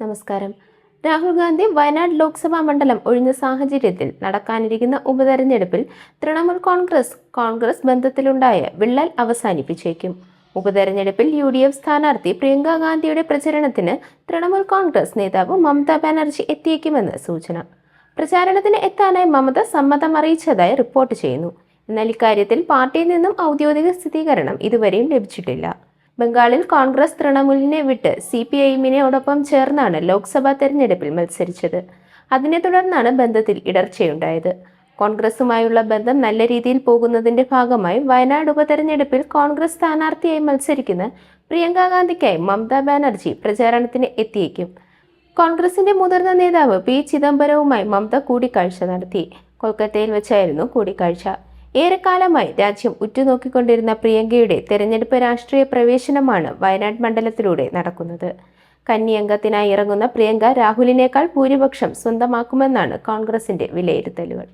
നമസ്കാരം. രാഹുൽ ഗാന്ധി വയനാട് ലോക്സഭാ മണ്ഡലം ഒഴിഞ്ഞ സാഹചര്യത്തിൽ നടക്കാനിരിക്കുന്ന ഉപതെരഞ്ഞെടുപ്പിൽ തൃണമൂൽ കോൺഗ്രസ് കോൺഗ്രസ് ബന്ധത്തിലുണ്ടായ വിള്ളൽ അവസാനിപ്പിച്ചേക്കും. ഉപതെരഞ്ഞെടുപ്പിൽ യു ഡി എഫ് സ്ഥാനാർത്ഥി പ്രിയങ്ക ഗാന്ധിയുടെ പ്രചരണത്തിന് തൃണമൂൽ കോൺഗ്രസ് നേതാവ് മമതാ ബാനർജി എത്തിയേക്കുമെന്ന് സൂചന. പ്രചാരണത്തിന് എത്താനായി മമത സമ്മതം അറിയിച്ചതായി റിപ്പോർട്ട് ചെയ്യുന്നു. എന്നാൽ ഇക്കാര്യത്തിൽ പാർട്ടിയിൽ നിന്നും ഔദ്യോഗിക സ്ഥിരീകരണം ഇതുവരെയും ലഭിച്ചിട്ടില്ല. ബംഗാളിൽ കോൺഗ്രസ് തൃണമൂലിനെ വിട്ട് സി പി ഐഎമ്മിനോടൊപ്പം ചേർന്നാണ് ലോക്സഭാ തെരഞ്ഞെടുപ്പിൽ മത്സരിച്ചത്. അതിനെ തുടർന്നാണ് ബന്ധത്തിൽ ഇടർച്ചയുണ്ടായത്. കോൺഗ്രസുമായുള്ള ബന്ധം നല്ല രീതിയിൽ പോകുന്നതിന്റെ ഭാഗമായി വയനാട് ഉപതെരഞ്ഞെടുപ്പിൽ കോൺഗ്രസ് സ്ഥാനാർത്ഥിയായി മത്സരിക്കുന്ന പ്രിയങ്ക ഗാന്ധിക്കായി മമതാ ബാനർജി പ്രചാരണത്തിന് എത്തിയേക്കും. കോൺഗ്രസിന്റെ മുതിർന്ന നേതാവ് പി ചിദംബരവുമായി മമത കൂടിക്കാഴ്ച നടത്തി. കൊൽക്കത്തയിൽ വെച്ചായിരുന്നു കൂടിക്കാഴ്ച. ഏറെക്കാലമായി രാജ്യം ഉറ്റുനോക്കിക്കൊണ്ടിരുന്ന പ്രിയങ്കയുടെ തെരഞ്ഞെടുപ്പ് രാഷ്ട്രീയ പ്രവേശനമാണ് വയനാട് മണ്ഡലത്തിലൂടെ നടക്കുന്നത്. കന്നി അംഗത്തിനായി ഇറങ്ങുന്ന പ്രിയങ്ക രാഹുലിനേക്കാൾ ഭൂരിപക്ഷം സ്വന്തമാക്കുമെന്നാണ് കോൺഗ്രസിന്റെ വിലയിരുത്തലുകൾ.